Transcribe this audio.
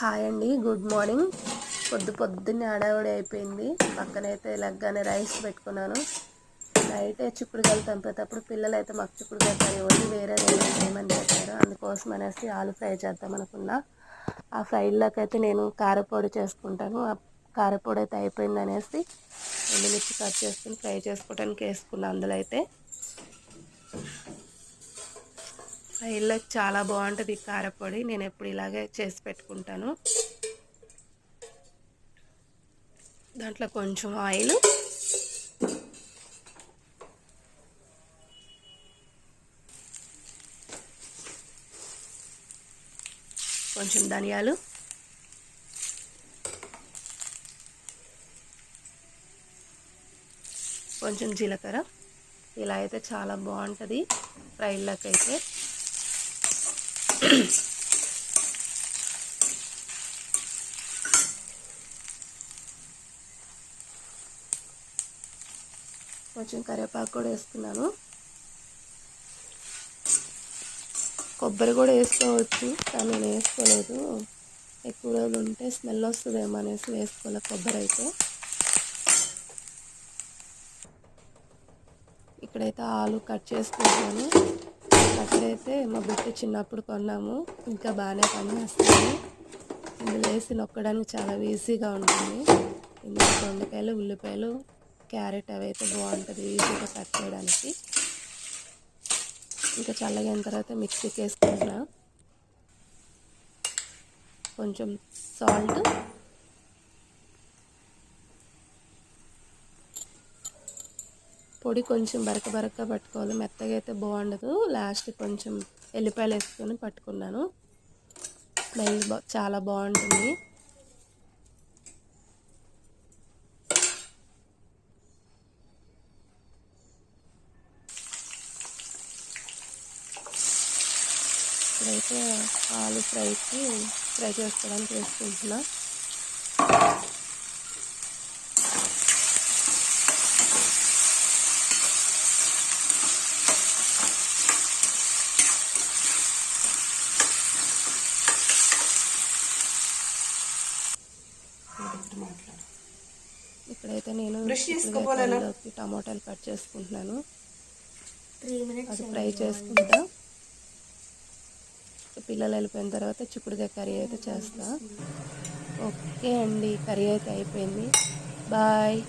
Hi అండి good morning. పొద్దు పొద్దున్నే హడావుడి అయిపోయింది. పక్కనైతే ఇలాగానే రైస్ పెట్టుకున్నాను. నైటే చిక్కుడుకాయలు తంపేటప్పుడు పిల్లలు అయితే మాకు చిక్కుడుకాయ కర్రీ వండి వేరే ఏమైనా చేయమని చెప్పారు. అందుకోసం అనేసి ఆలు ఫ్రై చేద్దాం అనుకున్నా. ఆ ఫ్రైలోకి అయితే నేను కారపొడి చేసుకుంటాను. ఆ కారపొడి అయితే అయిపోయింది అనేసి ఎండుమిర్చి కట్ చేసుకుని ఫ్రై చేసుకోవడానికి వేసుకున్నాను అందులో అయితే. ఫ్రైలోకి చాలా బాగుంటుంది ఈ కారపొడి. నేను ఎప్పుడు ఇలాగే చేసి పెట్టుకుంటాను. దాంట్లో కొంచెం ఆయిల్. కొంచెం ధనియాలు. కొంచెం జీలకర్ర. ఇలా అయితే చాలా బాగుంటుంది. ఫ్రైల్లోకి అయితే. కొంచెం కరివేపాకు కూడా వేసుకున్నాను. కొబ్బరి కూడా వేసుకోవచ్చు కానీ నేను వేసుకోలేదు. ఎక్కువ రోజులు ఉంటే స్మెల్ వస్తుందేమో అనేసి వేసుకోలేదు కొబ్బరి అయితే. ఇక్కడైతే ఆలు కట్ చేసుకుంటాను అక్కడైతే మా బిడ్డ చిన్నప్పుడు కొన్నాము. ఇంకా బాగానే పనిచేస్తుంది. ఇందులో వేసి నొక్కడానికి చాలా ఈజీగా ఉంటుంది. ఇందులో దొండకాయలు ఉల్లిపాయలు క్యారెట్ అవి అయితే బాగుంటుంది ఈజీగా కట్ చేయడానికి. ఇంకా చల్లగైన తర్వాత మిక్సీకి వేసుకుంటున్నా. కొంచెం సాల్ట్ పొడి కొంచెం బరక బరక పట్టుకోవాలి. మెత్తగా అయితే బాగుండదు. లాస్ట్ కొంచెం ఎల్లిపాయలు వేసుకొని పట్టుకున్నాను. స్మెల్ చాలా బాగుంటుంది. ఇప్పుడైతే ఆలు ఫ్రైకి ఫ్రై చేసుకోవడానికి వేసుకుంటున్నా. ఇప్పుడైతే నేను చిక్కుడుకాయలోకి టమాటాలు కట్ చేసుకుంటున్నాను. అది ఫ్రై చేసుకుంటా. పిల్లలు వెళ్ళిపోయిన తర్వాత చిక్కుడుకాయ కర్రీ అయితే చేస్తా. ఓకే అండి కర్రీ అయితే అయిపోయింది. బాయ్.